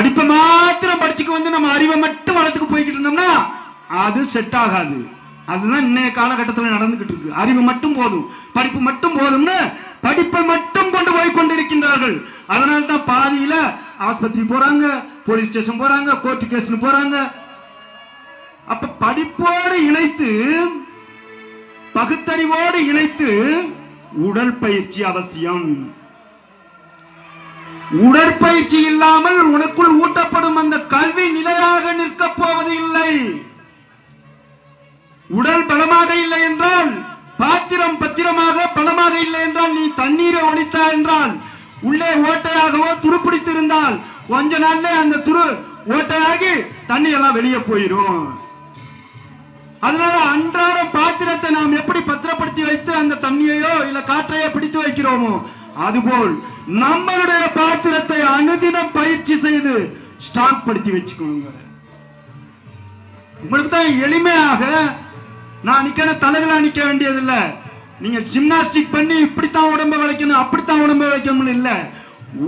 படிப்பை மாத்திரம் படிச்சுக்கு வந்து நம்ம அறிவை மட்டும் வளர்த்துக்கு போய்கிட்டு இருந்தோம்னா அது செட் ஆகாது. அதுதான் இன்னைய காலகட்டத்தில் நடந்துகிட்டு இருக்கு. அறிவு மட்டும் போதும். படிப்பு மட்டும் போதும்னு படிப்பை மட்டும் கொண்டு போய் கொண்டிருக்கின்றார்கள். அதனால தான் பாதியில ஆஸ்பத்திரி போறாங்க போலீஸ் ஸ்டேஷன் போறாங்க கோர்ட் கேஸ் போறாங்க. அப்ப படிப்போடு இணைத்து பகுத்தறிவோடு இணைத்து உடல் பயிற்சி அவசியம். உடற்பயிற்சி இல்லாமல் உனக்குள் ஊட்டப்படும் அந்த கல்வி நிலையாக நிற்கப் போவது இல்லை. உடல் பலமாக இல்லை என்றால் பாத்திரம் பத்திரமாக பலமாக இல்லை என்றால் நீ தண்ணீரை ஒழித்தா என்றால் உள்ளே ஓட்டையாகவோ துருப்பிடித்திருந்தால் கொஞ்ச நாள்ல அந்த துரு ஓட்டையாகி தண்ணி எல்லாம் வெளியே போயிடும் அதனால அன்றாட பாத்திரத்தை நாம் எப்படி பத்திரப்படுத்தி வைத்து அந்த தண்ணியையோ இல்ல காற்றையோ பிடித்து வைக்கிறோமோ அதுபோல் நம்மளுடைய பாத்திரத்தை அனுதினம் பயிற்சி செய்து ஸ்டாக் படுத்தி வச்சுக்கோங்க. உங்களுக்கு தான் எளிமையாக நான் நிக்கணும் தலைகளா நிக்க வேண்டியதில்லை. நீங்க ஜிம்னாஸ்டிக் பண்ணி இப்படித்தான் உடம்ப வளைக்கணும் அப்படித்தான் உடம்ப வளைக்கணும்னு இல்ல.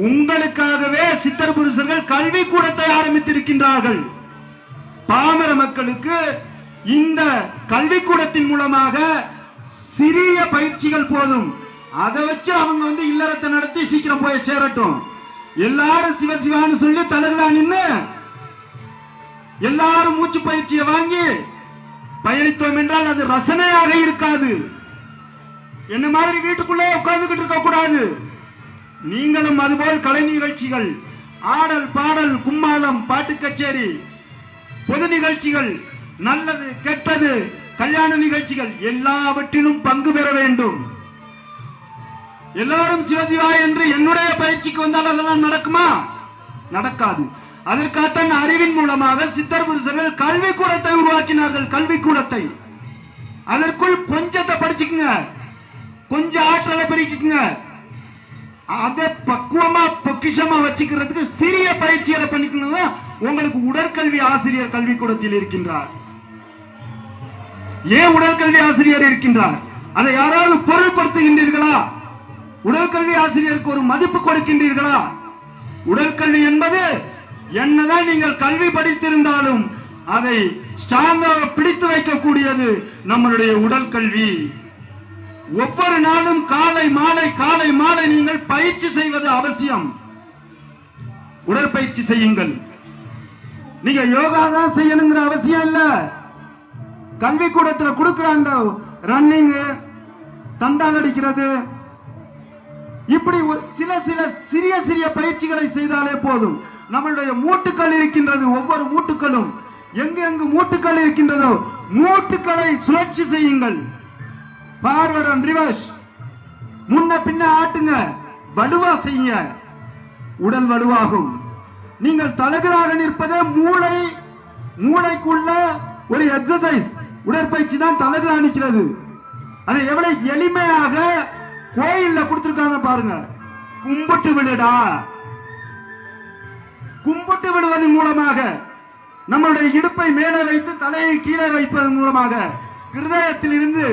உங்களுக்காகவே சித்தர் புருஷர்கள் கல்வி கூடத்தை ஆரம்பித்திருக்கின்றார்கள். பாமர மக்களுக்கு இந்த கல்விக்கூடத்தின் மூலமாக சிறிய பயிற்சிகள் போதும். அதை வச்சு அவங்க வந்து இல்லறத்தை நடத்தி சீக்கிரம் போய் சேரட்டும். எல்லாரும் சிவசிவான்னு சொல்லி தலைகளா நின்று எல்லாரும் மூச்சு பயிற்சியை வாங்கி பயணித்தோம் என்றால் அது ரசனையாக இருக்காது. என்ன மாதிரி வீட்டுக்குள்ளே உட்கார்ந்துகிட்டு இருக்க கூடாது. நீங்களும் அதுபோல் கலை நிகழ்ச்சிகள் ஆடல் பாடல் கும்மாளம் பாட்டு கச்சேரி பொது நிகழ்ச்சிகள் நல்லது கெட்டது கல்யாண நிகழ்ச்சிகள் எல்லாவற்றிலும் பங்கு பெற வேண்டும். எல்லாரும் சிவசிவா என்று என்னுடைய பயிற்சிக்கு வந்தால் அதெல்லாம் நடக்குமா? நடக்காது. அதற்காகத்தான் அறிவின் மூலமாக சித்தர் புருஷர்கள் கல்விக்கூடத்தை உருவாக்கினார்கள் கல்விக்கூடத்தை. அதற்குள் கொஞ்சத்தை படிச்சுக்குங்க. கொஞ்சம் ஆற்றலை பெருக்கிக்குங்க. அதை பக்குவமா பொக்கிஷமா வச்சுக்கிறதுக்கு சிறிய பயிற்சிகளை பண்ணிக்கணும் தான் உங்களுக்கு உடற்கல்வி ஆசிரியர் கல்விக்கூடத்தில் இருக்கின்றார். ஏன் உடற்கல்வி ஆசிரியர் இருக்கின்றார்? அதை யாராவது பொருள்படுத்துகின்றீர்களா? உடற்கல்வி ஆசிரியருக்கு ஒரு மதிப்பு கொடுக்கின்றீர்களா? உடற்கல்வி என்பது என்னதான் நீங்கள் கல்வி படித்திருந்தாலும் அதை ஸ்ட்ராங்காக பிடித்து வைக்கக்கூடியது நம்மளுடைய உடல் கல்வி ஒவ்வொரு நாளும் காலை மாலை காலை மாலை நீங்கள் பயிற்சி செய்வது அவசியம். உடற்பயிற்சி செய்யுங்கள். நீங்க யோகா தான் செய்யணுங்கிற அவசியம் இல்ல. கல்வி கூடத்துல கொடுக்கிற அந்த ரன்னிங் தண்டால் அடிக்கிறது இப்படி ஒரு சில சில சிறிய சிறிய பயிற்சிகளை செய்தாலே போதும். நம்மளுடைய மூட்டுக்கள் இருக்கின்றது ஒவ்வொரு மூட்டுக்களும். எங்கு எங்கு மூட்டுக்கள் இருக்கின்றதோ மூட்டுக்களை சுழற்சி செய்யுங்கள். பார்வர்ட் ரிவர்ஸ் முன்ன பின்ன ஆட்டுங்க வலுவா செய்யுங்க. உடல் வலுவாகும். நீங்கள் தலைகளாக நிற்பதே மூளை மூளைக்குள்ள ஒரு எக்ஸசைஸ் உடற்பயிற்சி தான் தலைகளாக நிற்கிறது. அதை எவ்வளவு எளிமையாக கோயில்ல கொடுத்திருக்காங்க பாருங்க. கும்பிட்டு விடுடா. கும்பிட்டு விடுவதன் மூலமாக நம்மளுடைய இடுப்பை மேலே வைத்து தலையை கீழே வைப்பதன் மூலமாக இருதயத்தில் இருந்து